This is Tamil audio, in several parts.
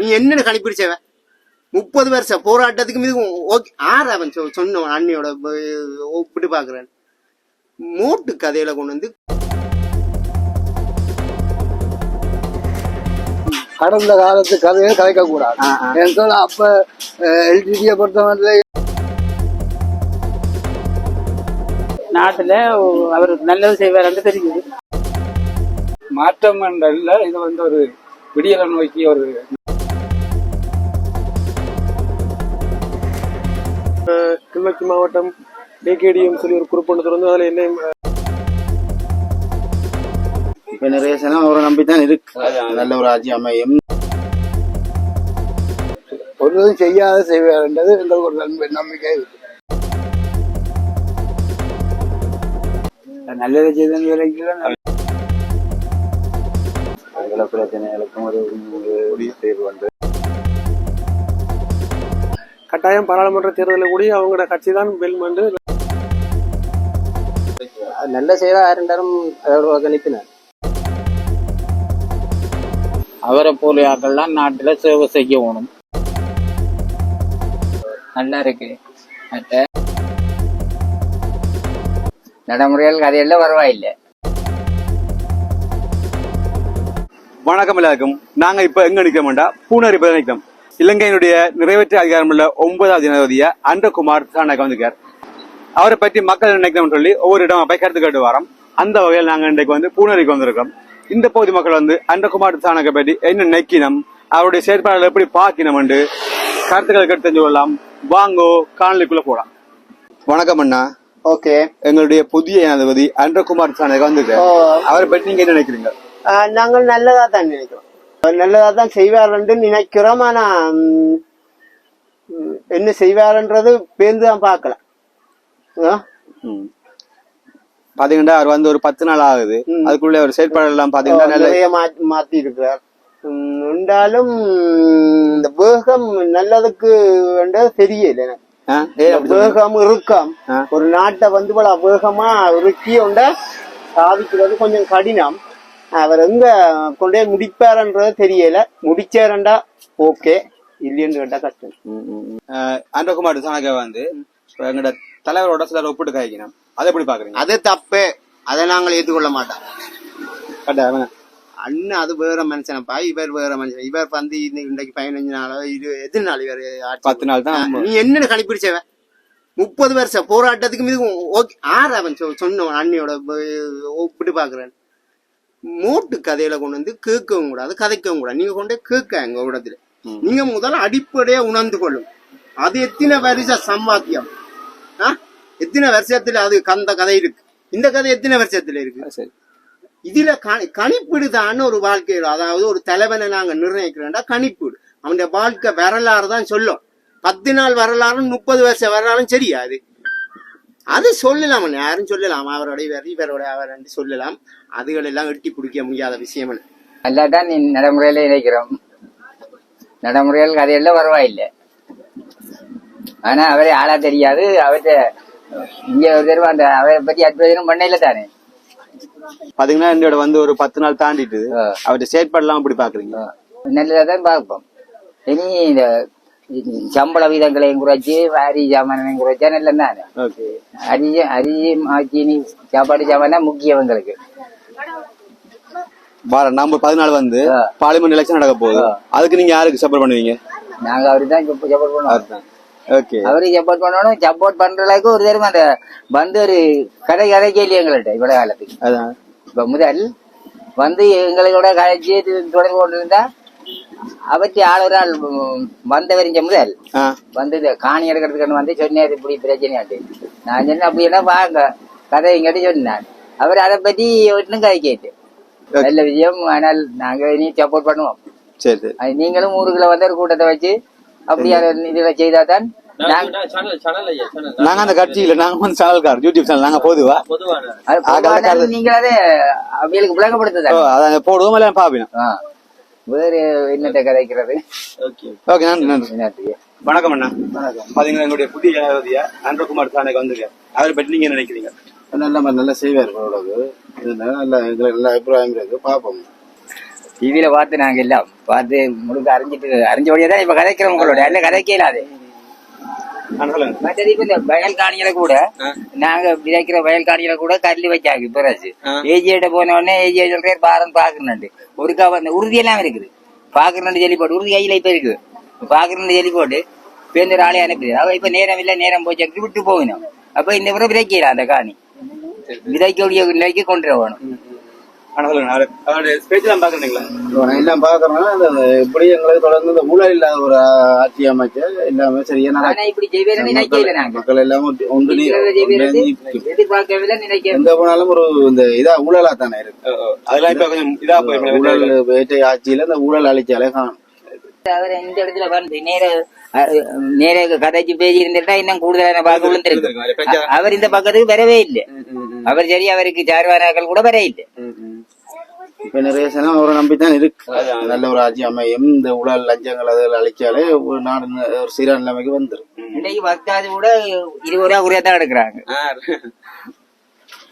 நீ என்னன்னு கணிப்பிடிச்சவ முப்பது வருஷம் போராட்டத்துக்கு மீது ஓகே ஆறு அவன் சொன்னவன் அண்ணியோட ஒப்பிட்டு பாக்குறேன். மோட்டு கதையில கொண்டு வந்து கடந்த காலத்து கதையை கலைக்க கூடாது. சொன்னா அப்ப எல்டிடியை பொறுத்தவரை நாட்டுல அவர் நல்லது செய்வார் தெரியுது மாற்றம் என்றல்ல இது வந்து ஒரு விடியலை நோக்கி ஒரு கிளிநொச்சி மாவட்டம் டிகேடிஎம் சொல்லி ஒரு குரூப் ஒன்று திறந்து அதில் என்ன இப்ப நிறைய சனம் அவரை நம்பித்தான் இருக்கு. நல்ல ஒரு ஆட்சி அமையும். இதுவும் செய்யாத செய்வார்ன்றது எங்களுக்கு ஒரு நம்ப- நம்பிக்கை இருக்கு. நல்லதை செய்த வேலைக்கு பிரச்சனைகளுக்கும் ஒரு தீர்வு வந்து கட்டாயம் பாராளுமன்ற தேர்தலில் கூடி அவங்களோட கட்சி தான் வெல்மெண்டு நல்ல செய்தா இரண்டாயிரம் கணிப்பினார் அவரை போல ஆக்கள்லாம் நாட்டுல சேவை செய்யணும் நல்லா இருக்கு. மற்ற நடைமுறைகள் கதையெல்லாம் பரவாயில்லை வணக்கம் எல்லாருக்கும். நாங்க இப்ப எங்க நிக்கிறோம்டா? பூனரி இப்ப நிக்கிறோம் இலங்கையினுடைய நிறைவேற்ற அதிகாரமுள்ள ஒன்பதாவது ஜனாதிபதிய அண்டகுமார் சாணக்க வந்திருக்கார். அவரை பற்றி மக்கள் நினைக்கணும்னு சொல்லி ஒவ்வொரு இடம் போய் கருத்து கேட்டு வரோம். அந்த வகையில் நாங்க இன்றைக்கு வந்து பூனரிக்கு வந்திருக்கோம். இந்த பகுதி மக்கள் வந்து அண்டகுமார் சாணக்க பற்றி என்ன நினைக்கணும் அவருடைய செயற்பாடுகள் எப்படி பார்க்கணும் என்று கருத்துக்களை கேட்டு தெரிஞ்சு கொள்ளலாம். வாங்கோ காணொலிக்குள்ள போலாம். வணக்கம் அண்ணா. ஓகே. எங்களுடைய புதிய ஜனாதிபதி அண்டகுமார் சாணக்க வந்திருக்கார். அவரை பற்றி நீங்க என்ன நினைக்கிறீங்க? நாங்கள் நல்லதா தான் நினைக்கிறோம். நல்லதா தான் செய்வார்ன்னு நினைக்கிறோம் ஆனா ம், ம், என்ன செய்வாருன்றது பேருந்து தான் பார்க்கலாம். பாத்தீங்கன்னா அவர் வந்து ஒரு பத்து நாள் ஆகுது. அதுக்குள்ள ஒரு செயற்பாடு எல்லாம் பாத்தீங்கன்னா நிறைய மாத்தி இருக்கிறார் இருந்தாலும் இந்த வேகம் நல்லதுக்கு தெரியல எனக்கு? வேகம் இறுக்கம் ஆ. ஒரு நாட்டை வந்து போல வேகமா இறுக்கி உண்ட சாதிக்கிறது கொஞ்சம் கடினம் அவர் எங்க கொண்டே முடிப்பாருன்றது தெரியல. முடிச்சாரண்டா ஓகே. இல்லைன்னு கேட்டா கஷ்டம். அன்றகுமார் சாணக்க வந்து இப்ப எங்களோட தலைவரோட சிலர் ஒப்பிட்டு காய்க்கணும். அதை எப்படி பாக்குறீங்க அது தப்பு. அதை நாங்கள் ஏற்றுக்கொள்ள மாட்டோம். கரெக்டா அண்ணன் அது வேற மனுஷனப்பா இவர் வேற மனுஷன். இவர் வந்து இந்த- இன்றைக்கு பதினஞ்சு நாளோ இது எத்தனை நாள் இவர் பத்து நாள் தான் நீ என்னன்னு கணிப்பிடிச்சவ முப்பது வருஷம் போராட்டத்துக்கு மீது ஓகே. ஆறு அவன் சொ- சொன்னவன் அண்ணியோட ப- ஒப்பிட்டு பாக்குறேன் மோட்டு கதையில கொண்டு வந்து கேட்கவும் கூடாது கதைக்கவும் கூடாது. நீங்க கொண்டே கேட்க எங்க இடத்துல நீங்க முதல்ல அடிப்படையா உணர்ந்து கொள்ளும். அது எத்தனை வருஷ சம்பாத்தியம்? எத்தனை வருஷத்துல அது கந்த கதை இருக்கு? இந்த கதை எத்தனை வருஷத்துல இருக்கு? இதுல கணி- கணிப்பீடுதான் ஒரு வாழ்க்கையில் அதாவது ஒரு தலைவனை நாங்க நிர்ணயிக்கிறோம்டா கணிப்பீடு. அவனுடைய வாழ்க்கை வரலாறு தான் சொல்லும். பத்து நாள் வரலாறும் முப்பது வருஷம் வரலாறும் சரியா அது? அது சொல்லலாம். யாரும் சொல்லலாம். அவரோட இவர் இவரோட அவர் என்று சொல்லலாம். அதுகள் எல்லாம் எட்டி பிடிக்க முடியாத விஷயம் நல்லா தான் நீ நடைமுறையில நினைக்கிறோம் நடைமுறைகள் கதையெல்லாம் பரவாயில்லை ஆனா அவரே ஆளா தெரியாது. அவர்கிட்ட இங்க ஒரு தடவை அந்த அவரை பத்தி அற்புதம் பண்ணையில தானே? பாத்தீங்கன்னா என்னோட வந்து ஒரு பத்து நாள் தாண்டிட்டு ஆ. அவருடைய செயற்பாடு எல்லாம் எப்படி பாக்குறீங்க. நல்லதா தான் பார்ப்போம். இனி இந்த வீதங்களையும் குறைச்சி வாரி சாமானையும் குறைச்சா நல்ல தானே. ஓகே. அரிசி அரிசி மாச்சினி சாப்பாடு சாமான் முக்கியம் எங்களுக்கு. நவம்பர் பதினாலு வந்து. பார்லிமெண்ட் எலெக்ஷன் நடக்க போகுது. அதுக்கு நீங்க யாருக்கு சப்போர்ட் பண்ணுவீங்க? நாங்க அவருக்கு தான் சப்போர்ட் பண்ணுவோம். ஓகே. அவருக்கு சப்போர்ட் பண்ணணும் சப்போர்ட் பண்ற அளவுக்கு ஒரு தடவை அந்த வந்து ஒரு கதை கதை கேள்வி எங்கள்கிட்ட இவ்வளவு காலத்துக்கு. அதான். இப்ப முதல் வந்து எங்களோட கழிச்சு தொடர்பு கொண்டிருந்தா அவற்றை ஆள் ஒரு ஆள் ம், வந்த வரைஞ்ச முதல் ஆ. வந்து இந்த காணி எடுக்கிறதுக்கு வந்து சொன்னார் இப்படி பிரச்சனையாட்டு நான் சொன்னேன் அப்படி என்ன வாங்க? கதை இங்கிட்ட சொன்னான் அவர் அதை பத்தி ஒன்றும் கதை கேட்டு. நல்ல விஷயம் ஆனால் நாங்க இனி சப்போர்ட் பண்ணுவோம். சரி நீங்களும் ஊருக்குள்ள வந்து ஒரு கூட்டத்தை வச்சு அப்படியான இதுல செய்தா தான் நாங்க அந்த கட்சியில நாங்க வந்து சேனல்கார் யூடியூப் சேனல் நாங்க போதுவா. நீங்கள் அதை அவங்களுக்கு விளங்கப்படுத்துதான் போடுவோம் இல்ல பாப்பினோம் ஆ. வேறு என்னத்தை கதைக்கிறது? ஓகே நன்றி நன்றி. என்னத்துக்கு வணக்கம் அண்ணா. பாத்தீங்கன்னா எங்களுடைய புதிய ஜனாதிபதியா? அன்றகுமார் சாணக்கு வந்துங்க அவரை பற்றி நீங்க என்ன நினைக்கிறீங்க? நல்ல நல்லா செய்வார் ஓரளவு இதுல நல்ல எங்களுக்கு நல்ல அபிப்பிராயம் இருக்கு. பார்ப்போம். டிவியில பார்த்து நாங்க எல்லாம் பார்த்து முழுக்க அறிஞ்சிட்டு அறிஞ்சபடியே தான் இப்ப கதைக்கிறோம் உங்களோட. அல்ல கதைக்க இல்லாது ஆனா சொல்லுங்க மற்றது இப்ப இந்த வயல் காணியில கூட நாங்க விதைக்கிற வயல் காணியில கூட கல்லு வச்சாங்க பிறகு ஏஜியிட்ட போன உடனே ஏஜியை சொல்றேன் பாருன்னு பாக்குறேன் ஒருக்கா வந்து உறுதி எல்லாம் இருக்குது பாக்குறேன் சொல்லி போட்டு உறுதி கையில இப்ப இருக்கு பாக்குறேன் சொல்லி போட்டு பேருந்து ஒரு ஆளை அனுப்புது அவ இப்ப நேரம் இல்ல நேரம் போச்சு விட்டு போகணும் அப்ப இந்த முறை விதைக்கலாம் அந்த காணி விதைக்கூடிய நிலைக்கு கொண்டு வரணும் எல்லாம் பாக்குறீங்களா நான் எல்லாம் பாக்குறோம்னா இந்த எப்படி எங்களுக்கு தொடர்ந்து இந்த ஊழல் இல்லாத ஒரு ஆட்சி அமைச்சு எல்லாமே சரியா இப்படி மக்கள் எல்லாம் எங்க போனாலும் ஒரு இந்த இதா ஊழலா தானே இருக்கு. அதெல்லாம் இப்ப கொஞ்சம் இதா போய் ஊழல் வேட்டை ஆட்சியில இந்த ஊழல் அழிச்சாலே காணும். அவர் இந்த இடத்துல வந்து நேர நேர கதைச்சு பேசி இருந்துட்டா இன்னும் கூடுதலான பார்க்க விழுந்திருக்கு அவர் இந்த பக்கத்துக்கு வரவே இல்லை. அவர் சரி அவருக்கு சார்வானாக்கள் கூட வர இல்லை. இப்ப நிறைய சனம் அவரை நம்பித்தான் இருக்கு. நல்ல ஒரு ஆட்சி அமையும். இந்த ஊழல் லஞ்சங்கள் அதில் அழிச்சாலே ஒரு நாடு ஒரு சீரான நிலைமைக்கு வந்துரும். இன்னைக்கு பக்தாது கூட இருபது ரூபா குறையா தான் எடுக்கிறாங்க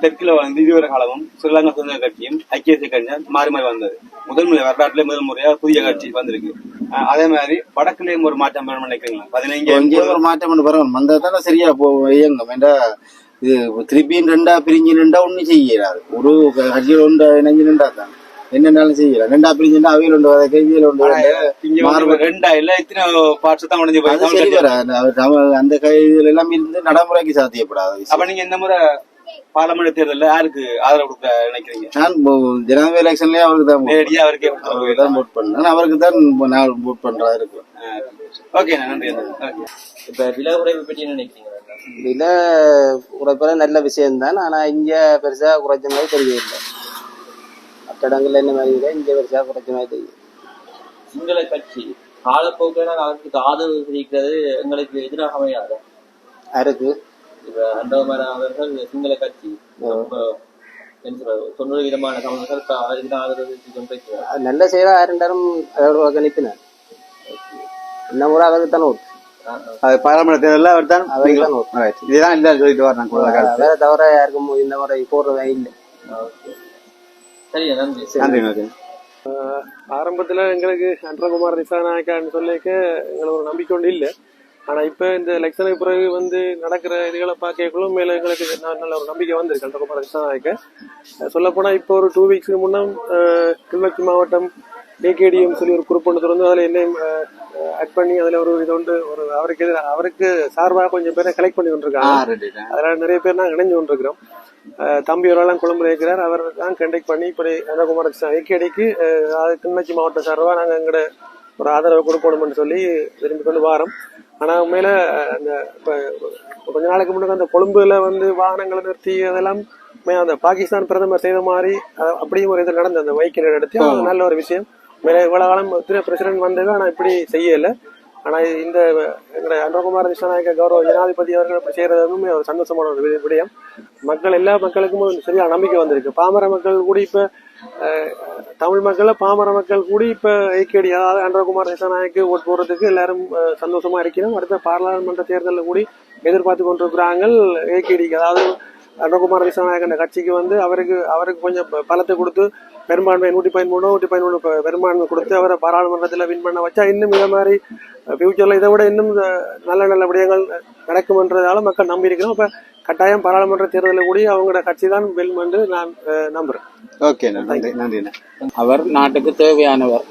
தெற்குல வந்து இதுவரை காலமும் ஸ்ரீலங்கா சுதந்திர கட்சியும் ஐக்கிய தேசிய கட்சியும் மாறி மாறி வந்தது. முதல் முறை வரலாற்றுல முதல் முறையா புதிய கட்சி வந்திருக்கு. அதே மாதிரி வடக்குலயும் ஒரு மாற்றம் வேணும்னு நினைக்கிறீங்களா? பதினைஞ்சு ஒரு மாற்றம் பண்ணி பரவாயில்ல வந்தா தானே சரியா போ இயங்கும். ஏண்டா இது திருப்பியும் ரெண்டா பிரிஞ்சு நின்றா ஒண்ணும் செய்யறாது. ஒரு கட்சியில் ஒன்று இணைஞ்சு நின்றா தான். என்னென்னாலும் செய்யலாம். ரெண்டா பிரிஞ்சுட்டா அவையில் ஒன்று வர கைவியில் இங்க வந்து ரெண்டா இல்ல இத்தனை பார்ட்ஸ் தான் உடஞ்சு அது போய் சரி வராது. அந்த கைதிகள் எல்லாம் இருந்து நடைமுறைக்கு சாத்தியப்படாது. அப்ப நீங்க இந்த முறை பாராளுமன்ற தேர்தல்ல யாருக்கு ஆதரவு கொடுக்க நினைக்கிறீங்க? நான் ஜனாதிபதி எலெக்ஷன்லயே அவருக்கு தான் vote நேரடியா அவருக்கே அவருக்கு தான் vote பண்ணேன். அவருக்கு தான் நான் vote பண்றதா இருக்கு ஓகே நன்றி. ஓகே. இப்ப விலை குறைவு பற்றி என்ன நினைக்கிறீங்க? வில குறைப்பது நல்ல விஷயம்தான். ஆனா இங்க பெருசா குறைச்ச மாதிரி தெரியவில்லை இடங்கள்ல என்ன மாதிரி இல்லை இங்க பெருசா குறைச்ச மாதிரி சிங்கள கட்சி காலப்போக்கில் அவருக்கு ஆதரவு தெரிவிக்கிறது எங்களுக்கு எதிராக அமையாது. அருக்கு. இப்ப அண்டவமர அவர்கள் சிங்கள கட்சி தொண்ணூறு விதமான தமிழர்கள் அவருக்கு தான் ஆதரவு கொண்டிருக்கிறார். நல்ல செய்தா ஆரண்டாரும் அதோட கணிப்பினார் இந்த முறை அவருக்கு தான் ஓட்டு. அது பாராளுமன்ற தேர்தல்ல அவர் தான் அவருக்கு தான் ஓட்டு. இதுதான் இல்ல சொல்லிட்டு வரேன் வேற தவிர யாருக்கும் இந்த முறை போடுறதா இல்லை. சரி. நன்றி நன்றி. நன்றி ஆரம்பத்துல எங்களுக்கு அன்றகுமார் திசாநாயக்கான்னு சொல்லிக்க எங்களுக்கு ஒரு நம்பிக்கை ஒன்று இல்லை. ஆனா இப்ப இந்த எலெக்ஷனுக்கு பிறகு வந்து நடக்கிற இதுகளை பார்க்கக்குள்ளும் மேல எங்களுக்கு நல்ல ஒரு நம்பிக்கை வந்திருக்கு அன்றகுமார் திசாநாயக்க. சொல்ல போனா இப்போ ஒரு டூ வீக்ஸ்க்கு முன்னம் அஹ், கிளிநொச்சி மாவட்டம் ஏகேடிஎம் சொல்லி ஒரு குரூப் ஒன்று திறந்து அதுல என்னையும் ஆட் பண்ணி அதுல ஒரு இது ஒன்று ஒரு அவருக்கு அவருக்கு சார்பாக கொஞ்சம் பேரை கலெக்ட் பண்ணி கொண்டிருக்காங்க. அதனால நிறைய பேர் நாங்கள் இணைஞ்சு கொண்டிருக்கிறோம். தம்பி ஒரு ஆளாம் கொழும்புல இருக்கிறார். அவர் தான் கண்டக்ட் பண்ணி இப்படி அனகுமார் ஐக்கியடிக்கு கிளிநொச்சி மாவட்ட சார்பாக நாங்கள் எங்களோட ஒரு ஆதரவு கொடுக்கணும்னு சொல்லி விரும்பி கொண்டு வாரோம். ஆனால் உண்மையில அந்த இப்போ கொஞ்ச நாளைக்கு முன்னாடி அந்த கொழும்புல வந்து வாகனங்களை நிறுத்தி அதெல்லாம் அந்த பாகிஸ்தான் பிரதமர் செய்த மாதிரி அப்படியும் ஒரு இது நடந்தது அந்த வைக்கிற நடத்தி அது நல்ல ஒரு விஷயம். இவ்வளவு காலம் எத்தனை பிரசிடென்ட் வந்தது ஆனால் இப்படி செய்யலை. ஆனால் இந்த எங்களுடைய அன்றகுமார் விஸ்வநாயக கௌரவ ஜனாதிபதி அவர்கள் இப்படி செய்கிறதுமே ஒரு சந்தோஷமான ஒரு விடயம். மக்கள் எல்லா மக்களுக்கும் சரியான நம்பிக்கை வந்திருக்கு. பாமர மக்கள் கூட இப்போ தமிழ் மக்கள் பாமர மக்கள் கூட இப்போ ஏகேடி அதாவது அன்றகுமார் விஸ்வநாயக்கு ஓட்டு போடுறதுக்கு எல்லாரும் சந்தோஷமாக இருக்கிறோம். அடுத்த பாராளுமன்ற தேர்தலில் கூடி எதிர்பார்த்து கொண்டிருக்கிறாங்க ஏகேடிக்கு அதாவது திசாநாயக் அந்த கட்சிக்கு வந்து அவருக்கு அவருக்கு கொஞ்சம் பலத்தை கொடுத்து பெரும்பான்மை நூற்றி பதிமூணு நூற்றி பதிமூணு பெரும்பான்மை கொடுத்து அவரை பாராளுமன்றத்தில் வின் பண்ண வச்சா இன்னும் இதை மாதிரி ஃபியூச்சர்ல இதை விட இன்னும் நல்ல நல்ல விடயங்கள் நடக்கும்ன்றதால மக்கள் நம்பி இருக்கிறோம். அப்ப கட்டாயம் பாராளுமன்ற தேர்தலில் கூடி அவங்களோட கட்சி தான் வெல்ம் என்று நான் அஹ், நம்புறேன். ஓகே நன்றி நன்றி அவர் நாட்டுக்கு தேவையானவர்.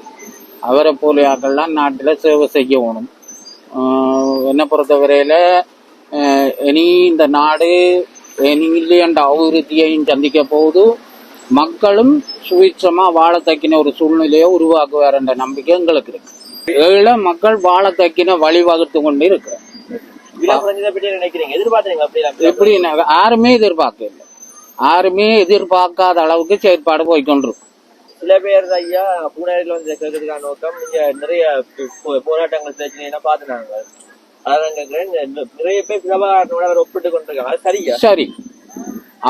அவரை போல ஆக்கள்லாம் நாட்டில் சேவை செய்யணும் ஆஹ் என்னை பொறுத்தவரையில இனி இந்த நாடு இனி இல்லையன்ற அபிவிருத்தியையும் சந்திக்க போகுது மக்களும் சுவிட்சமா வாழ தக்கின ஒரு சூழ்நிலையை உருவாக்குவார் என்ற நம்பிக்கை எங்களுக்கு இருக்கு. ஏழை மக்கள் வாழ தக்கின வழிவகுத்து கொண்டு அப்படி எப்படி யாருமே எதிர்பார்க்கல யாருமே எதிர்பார்க்காத அளவுக்கு செயற்பாடு போய்கொண்டிருக்கும் சில பேர் ஐயா பூனேரியில் வந்து கேட்கறதுக்கான நோக்கம் நீங்க நிறைய போராட்டங்கள் பிரச்சனை பார்த்துனாங்க. நிறைய பேர் பிரபாகரனோட அவர் ஒப்பிட்டு கொண்டிருக்காங்க அது சரியா? சரி.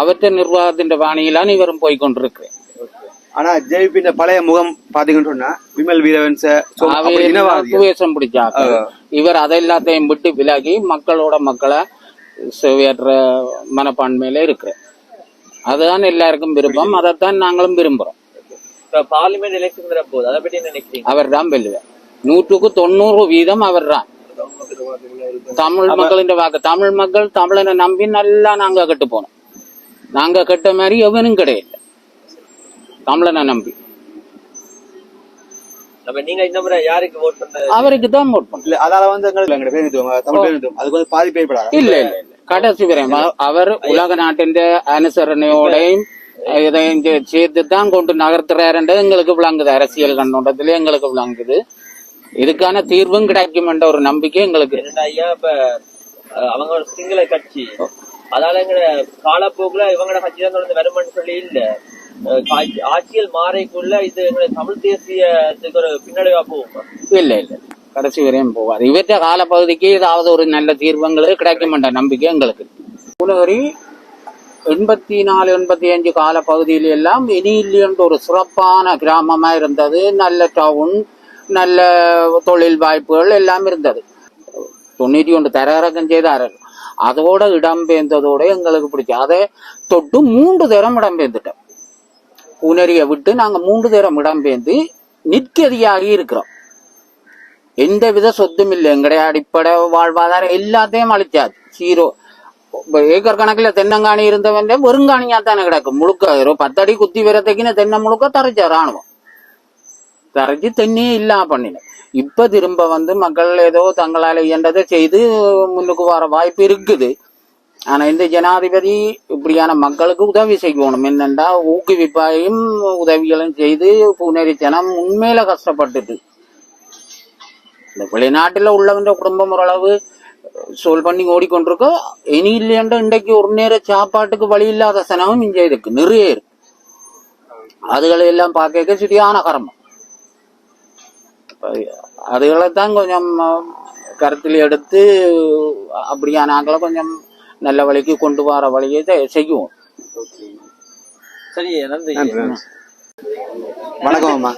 அவற்றை நிர்வாகத்தின் பாணியிலான் இவரும் போய்கொண்டிருக்கிறேன் ஆனா ஜேபியின் பழைய முகம் பாத்தீங்கன்னு சொன்னா விமல் வீரவன்ச பிடிச்சாங்க இவர் அதை எல்லாத்தையும் விட்டு விலகி மக்களோட மக்களை சேவையற்ற மனப்பான்மையில இருக்கிற அதுதான் எல்லாருக்கும் விருப்பம். அதைத்தான் நாங்களும் விரும்புறோம். இப்ப பார்லிமெண்ட் எலெக்ஷன் போகுது அதை என்ன நினைக்கிறீங்க? அவர் தான் வெல்லுவார். நூற்றுக்கு தொண்ணூறு வீதம் அவர் தான் தமிழ் மக்களின் வாக்கு தமிழ் மக்கள் தமிழனை நம்பி நல்லா நாங்க கெட்டு போனோம். நாங்க கெட்ட மாதிரி எவனும் கிடையாது. தமிழனை நம்பி. அப்ப நீங்க இந்த முறை யாருக்கு ஓட் பண்றது அவருக்கு தான் ஓட் பண்ணோம். இல்ல அதால வந்து எங்களுக்கு இல்ல இல்ல கடைசி வரை அவ- அவர் உலக நாட்டின் அனுசரணையோடையும் இதையும் சேர்த்து தான் கொண்டு நகர்த்துறாருன்றது எங்களுக்கு விளங்குது. அரசியல் கண்ணோட்டத்திலே எங்களுக்கு விளங்குது. இதுக்கான தீர்வும் கிடைக்கும் என்ற ஒரு நம்பிக்கை எங்களுக்கு. ஐயா இப்ப அவங்க ஒரு சிங்கள கட்சி. அதால எங்க காலப்போக்குல இவங்களோட கட்சி தான் தொடர்ந்து வருமானு சொல்லி இல்ல. ஆட்சியில் மாறைக்குள்ள இது எங்களை தமிழ் தேசியத்துக்கு ஒரு பின்னடைவா போகும். இல்ல இல்ல. கடைசி வரையும் போவாது இவற்ற காலப்பகுதிக்கு ஏதாவது ஒரு நல்ல தீர்வுங்களுக்கு கிடைக்கும் என்ற நம்பிக்கை எங்களுக்கு. உலகரி எண்பத்தி நாலு எண்பத்தி அஞ்சு கால பகுதியில எல்லாம் என்ற ஒரு சிறப்பான கிராமமா இருந்தது. நல்ல டவுன் நல்ல தொழில் வாய்ப்புகள் எல்லாம் இருந்தது தொண்ணூற்றி ஒன்று தரகரக்கம் செய்தார்கள் அதோட இடம்பெயர்ந்ததோட எங்களுக்கு பிடிச்சி அதை தொட்டு மூன்று தரம் இடம்பெயர்ந்துட்டோம் உணரியை விட்டு நாங்கள் மூன்று தரம் இடம்பெயர்ந்து நிற்கதியாகி இருக்கிறோம் எந்த வித சொத்தும் இல்லை எங்களுடைய அடிப்படை வாழ்வாதாரம் எல்லாத்தையும் அழிச்சாச்சு சீரோ ஏக்கர் கணக்கில் தென்னங்காணி இருந்தவன் வெறுங்காணியாக தானே கிடக்கும் முழுக்க பத்தடி குத்தி வரத்தைக்குன்னு தென்னை முழுக்க தரைச்சார் ராணுவம் தரைச்சு தென்னையே இல்லாம பண்ணின இப்ப திரும்ப வந்து மக்கள் ஏதோ தங்களால் இயன்றதை செய்து முன்னுக்கு வர வாய்ப்பு இருக்குது. ஆனா இந்த ஜனாதிபதி இப்படியான மக்களுக்கு உதவி செய்யணும். என்னண்டா ஊக்குவிப்பாயும் உதவிகளும் செய்து புனரி ஜனம் உண்மையில கஷ்டப்பட்டுட்டு இந்த வெளிநாட்டுல உள்ளவங்க குடும்பம் ஓரளவு சோல் பண்ணி ஓடிக்கொண்டிருக்கோ இனி இல்லையண்ட இன்றைக்கு ஒரு நேர சாப்பாட்டுக்கு வழி இல்லாத சனமும் இங்கே இருக்கு. நிறைய இருக்கு. அதுகளை எல்லாம் பார்க்க சரியான கரமம். அதுகளைத்தான் கொஞ்சம் கருத்தில் எடுத்து அப்படியான ஆக்களை கொஞ்சம் நல்ல வழிக்கு கொண்டு வர வழியை செ- செய்வோம். சரி வணக்கம் அம்மா.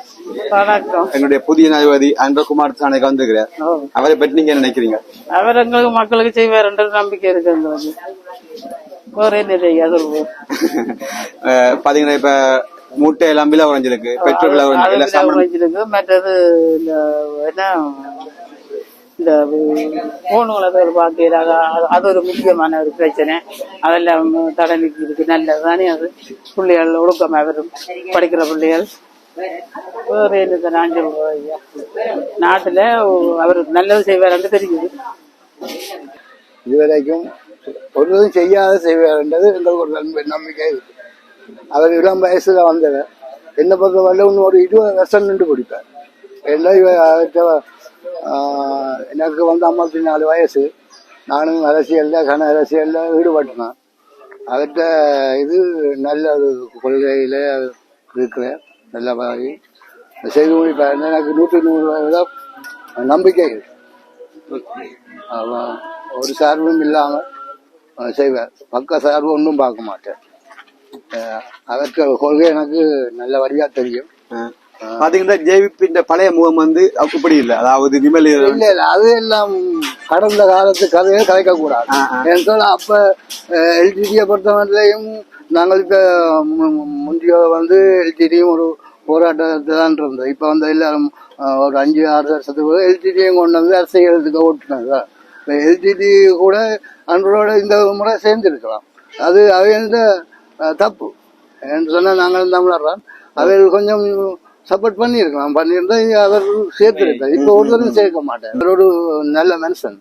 வணக்கம். எங்களுடைய புதிய ஜனாதிபதி அன்பகுமார் சாணைக்கு வந்திருக்கிறார் அவரை பற்றி நீங்க என்ன நினைக்கிறீங்க? அவர் எங்களுக்கு மக்களுக்கு செய்வார்ன்ற நம்பிக்கை இருக்கு எங்களுக்கு. வேற என்ன செய்ய சொல்லுவோம் அஹ் பாத்தீங்கன்னா இப்ப மூட்டை எல்லாம் விலை குறைஞ்சிருக்கு பெட்ரோல் விலை குறைஞ்சிருக்கு குறைஞ்சிருக்கு. மற்றது இந்த என்ன இந்த போனுகளை பேர் பார்க்கிறாங்க அது- ஒரு முக்கியமான ஒரு பிரச்சனை. அதெல்லாம் தடை நிற்கிறதுக்கு நல்லது தானே அது. பிள்ளைகள் ஒழுக்கமாக வரும் படிக்கிற பிள்ளைகள். வேறு என்ன நான் ஐயா. நாட்டில் அவர் நல்லது செய்வாருன்னு தெரியுது இதுவரைக்கும் ஒருவரும் செய்யாத செய்வார்ன்றது எங்களுக்கு ஒரு நம்ப- நம்பிக்கை இருக்கு. அவர் இளம் வயசுல வந்தவர். என்ன பொறுத்த வரல இன்னும் ஒரு இருபது வருஷம் நின்று பிடிப்பார் என்ன அவர்கிட்ட, எனக்கு வந்து ஐம்பத்தி நாலு வயசு. நானும் அரசியல்ல கன அரசியல்ல ஈடுபட்டேன். அவர்கிட்ட இது நல்ல ஒரு கொள்கையில இருக்கிறேன். நல்ல பாதி செய்து முடிப்பார். எனக்கு நூற்றி நூறு நம்பிக்கை ஒரு சார்பும் இல்லாமல் செய்வேன் செய்வார். பக்க சார்பு ஒன்றும் பார்க்க மாட்டேன் அதற்கு கொள்கை எனக்கு நல்ல வழியா தெரியும். பாத்தீங்கன்னா ஜேவிபின் பழைய முகம் வந்து இப்படி இல்ல. அதாவது விமல் இல்ல இல்ல அது எல்லாம் கடந்த காலத்து கதையை கலைக்க கூடாது ஏன்னு அப்ப எல்டிடியை பொறுத்தவரையிலையும் நாங்கள் இப்ப முந்தைய வந்து எல்டிடியும் ஒரு போராட்டத்தை தான் இருந்தோம். இப்ப வந்து எல்லாரும் ஒரு அஞ்சு ஆறு வருஷத்துக்கு எல்டிடியும் கொண்டு வந்து அரசியலுக்கு ஓட்டுனாங்க எல்டிடி கூட அன்றோட இந்த முறை சேர்ந்திருக்கலாம். அது அவைந்த தப்பு என்று சொன்னா நாங்கள் தமிழர் தான் அவர்கள் கொஞ்சம் சப்போர்ட் பண்ணியிருக்கலாம் பண்ணியிருந்தா அவர் சேர்த்திருக்கார் இப்ப ஒருத்தரும் சேர்க்க மாட்டார் அவர் ஒரு நல்ல மனுஷன்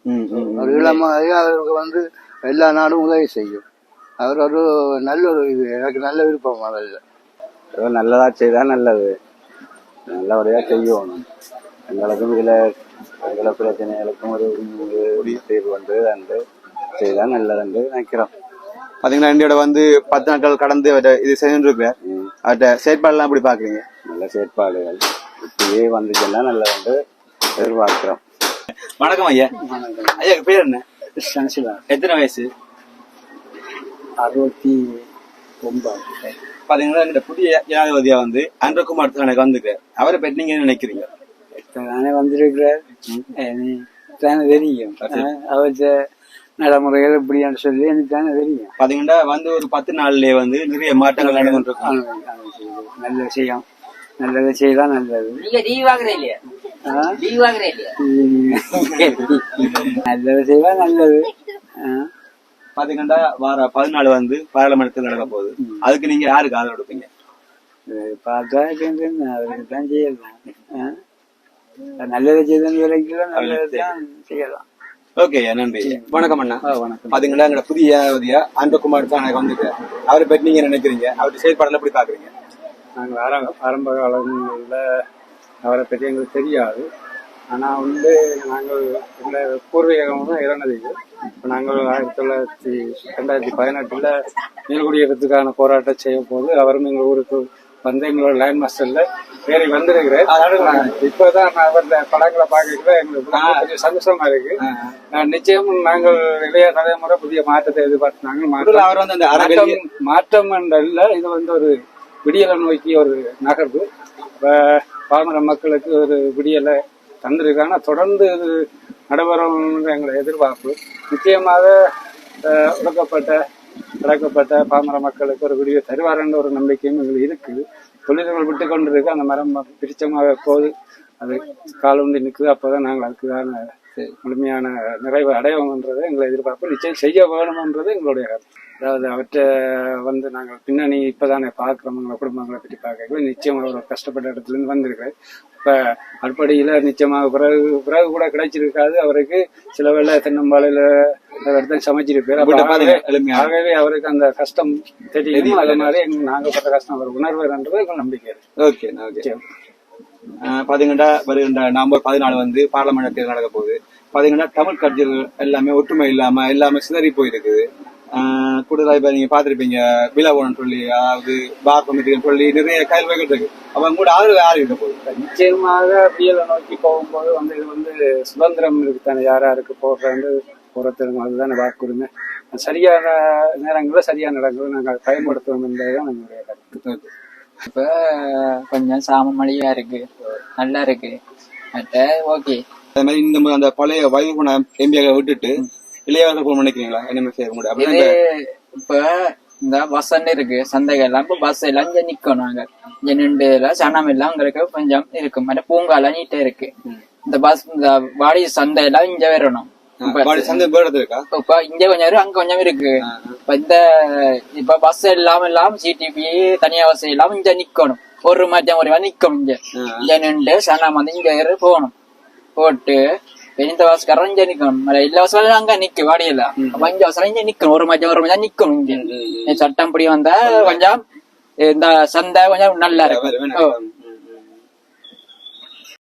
ஒரு இளமையாக அவருக்கு வந்து எல்லா நாடும் உதவி செய்யும் அவர் ஒரு நல்ல ஒரு இது எனக்கு நல்ல விருப்பம் அதில் ஏதோ நல்லதா செய்தா நல்லது நல்லபடியா செய்யணும் எங்களுக்கும் இதுல எங்களை பிரச்சனைகளுக்கும் ஒரு தீர்வு வந்து வந்து செய்தா நல்லதுன்னு நினைக்கிறோம் பாத்தீங்கன்னா இந்தியோட வந்து பத்து நாட்கள் கடந்து இது செஞ்சு இருக்கிறார் அவர்கிட்ட செயற்பாடுலாம் எப்படி பாக்குறீங்க? நல்ல செயற்பாடுகள். இப்படியே வந்துச்சுன்னா நல்லதுண்டு எதிர்பார்க்கிறோம். வணக்கம் ஐயா. ஐயா பேர் என்ன? எத்தனை வயசு? அறுபத்தி ஒன்பது. பாத்தீங்கன்னா இந்த புதிய ஜனாதிபதியா வந்து அன்றகுமார் சாணைக்கு வந்திருக்கார் அவரை பற்றி நீங்க என்ன நினைக்கிறீங்க? தானே வந்திருக்கிறார். தெரியும். அவற்ற நடைமுறைகள் இப்படின்னு சொல்லி எனக்கு தானே தெரியும். பாத்தீங்கன்னா வந்து ஒரு பத்து நாள்லயே வந்து நிறைய மாற்றங்கள் நடந்துட்டு நல்ல விஷயம். நல்லது. செய்தா நல்லது நல்லது செய்தா நல்லது. ஆ. பாத்தீங்கன்னா வார பதினாலு வந்து பாராளுமன்றத்தில் நடக்க போகுது. அதுக்கு நீங்க யாருக்கு ஆதரவு கொடுப்பீங்க? பார்த்தா அவருக்கு தான் செய்யலாம் ஆ. நல்லது செய்தது வரைக்கும் நல்லது. தான் செய்யலாம். ஓகே நன்றி வணக்கம் அண்ணா. வணக்கம். பாத்தீங்கன்னா எங்களோட புதிய ஜனாதிபதியா அன்பகுமார் தான் எனக்கு வந்துட்டு அவரை பற்றி நீங்க நினைக்கிறீங்க? அவருடைய செயல்பாடுல எப்படி பாக்குறீங்க? நாங்கள் ஆரம்ப ஆரம்ப காலங்களில் அவரை பற்றி எங்களுக்கு தெரியாது. ஆனால் வந்து நாங்கள் எங்கள் பூர்வீகம் தான் இறந்தது இப்போ நாங்கள் ஆயிரத்தி தொள்ளாயிரத்தி ரெண்டாயிரத்தி பதினெட்டில் நீலகுடியேறதுக்கான போராட்டம் செய்யும் போது அவரும் எங்கள் ஊருக்கு வந்து எங்களோட லேண்ட் மாஸ்டர்ல ஏறி வந்திருக்கிறேன். இப்போதான் நான் அவருடைய படங்களை பார்க்கல எங்களுக்கு கொஞ்சம் சந்தோஷமா இருக்கு. நான் நிச்சயம் நாங்கள் இளைய தலைமுறை புதிய மாற்றத்தை எதிர்பார்த்தாங்க வந்து அந்த அரசியல் மாற்றம் என்றல்ல இது வந்து ஒரு விடியலை நோக்கி ஒரு நகர்வு. இப்ப பாமர மக்களுக்கு ஒரு விடியலை தந்திருக்காங்க. தொடர்ந்து இது நடைபெறும் எங்களை எதிர்பார்ப்பு. நிச்சயமாக அஹ், ஒடுக்கப்பட்ட பாமர மக்களுக்கு ஒரு விடிவை தருவாருன்ற ஒரு நம்பிக்கையும் எங்களுக்கு இருக்குது தொழில்கள் விட்டு கொண்டு இருக்கு அந்த மரம் பிரிச்சமாக போகுது. அது கால் வந்து நிற்குது அப்போதான் நாங்கள் அதுக்குதான முழுமையான நிறைவு அடைவோம்ன்றது எங்களை எதிர்பார்ப்பு. நிச்சயம் செய்ய வேணும்ன்றது எங்களுடைய. அதாவது அவற்றை வந்து நாங்கள் பின்னணி இப்பதானே பார்க்குறோம். எங்களை குடும்பங்களை பற்றி பார்க்கல நிச்சயம் அவர் கஷ்டப்பட்ட இடத்துல இருந்து வந்திருக்காரு இப்ப அடிப்படையில நிச்சயமாக பிறகு பிறகு கூட கிடைச்சிருக்காது. அவருக்கு சில வேளை தென்னம்பாலையில இடத்துல சமைச்சிருப்பாரு. ஆகவே- அவருக்கு அந்த கஷ்டம் தெரியும். அதே மாதிரி எங்க நாங்க பட்ட கஷ்டம் அவர் உணர்வார்ன்றது எங்களுக்கு நம்பிக்கை. Okay okay. பாத்தீங்கன்னா வருகின்ற நவம்பர் பதினாலு வந்து பாராளுமன்ற தேர்தல் நடக்க போகுது. பாத்தீங்கன்னா தமிழ் கட்சிகள் எல்லாமே ஒற்றுமை இல்லாம எல்லாமே சிதறி போயிருக்குது. ஆஹ் கூடுதலா இப்ப நீங்க பாத்திருப்பீங்க விழாவோன்னு சொல்லி அதாவது பார் கமிட்டின்னு சொல்லி நிறைய கேள்விகள் இருக்கு. அவங்க கூட ஆதரவு யாரு இருக்க போகுது? நிச்சயமாக பிஎல்ஐ நோக்கி போகும்போது வந்து இது வந்து சுதந்திரம் இருக்குத்தானே யார் யாருக்கு போடுறது போறதுங்க அதுதானே வாக்குரிமை. சரியான நேரங்களில் சரியான இடங்களில் நாங்கள் பயன்படுத்துவோம் என்பதுதான் நம்மளுடைய கருத்து. இப்ப கொஞ்சம் சாம மழையா இருக்கு. நல்லா இருக்கு. மற்ற ஓகே. அதே மாதிரி இந்த அந்த பழைய வயது போன எம்பியாக விட்டுட்டு இளையவர்கள் போக நினைக்கிறீங்களா என்ன செய்ய அப்படின்னா இப்ப இந்த பஸ் இருக்கு. சந்தைகள் எல்லாம் இப்ப பஸ் எல்லாம் இங்க நிக்கும் நாங்க இங்க நின்று சனம் எல்லாம் அங்க கொஞ்சம் இருக்கு மற்ற பூங்காலாம் நீட்டா இருக்கு. இந்த பஸ் இந்த வாடி சந்தை எல்லாம் இங்க வரணும். இப்ப இங்க கொஞ்சம் அங்க கொஞ்சம் இருக்கு. இந்த இப்ப பஸ் எல்லாம் எல்லாம் சிடிபி தனியா பஸ் எல்லாம் இங்க நிக்கணும். ஒரு மாதம் ஒரு நிக்கணும் இங்க. இங்க நின்று சனம் வந்து இங்க ஏறி போகணும். போட்டு இந்த இங்க நிக்கணும். எல்லா பஸ்காரும் அங்க நிக்கு வாடியில அப்ப இங்க இங்க நிக்கணும். ஒரு மாதம் ஒரு மாதம் நிக்கணும் இங்க. சட்டம் படி வந்தா கொஞ்சம் இந்த சந்தை கொஞ்சம் நல்லா இருக்கும்.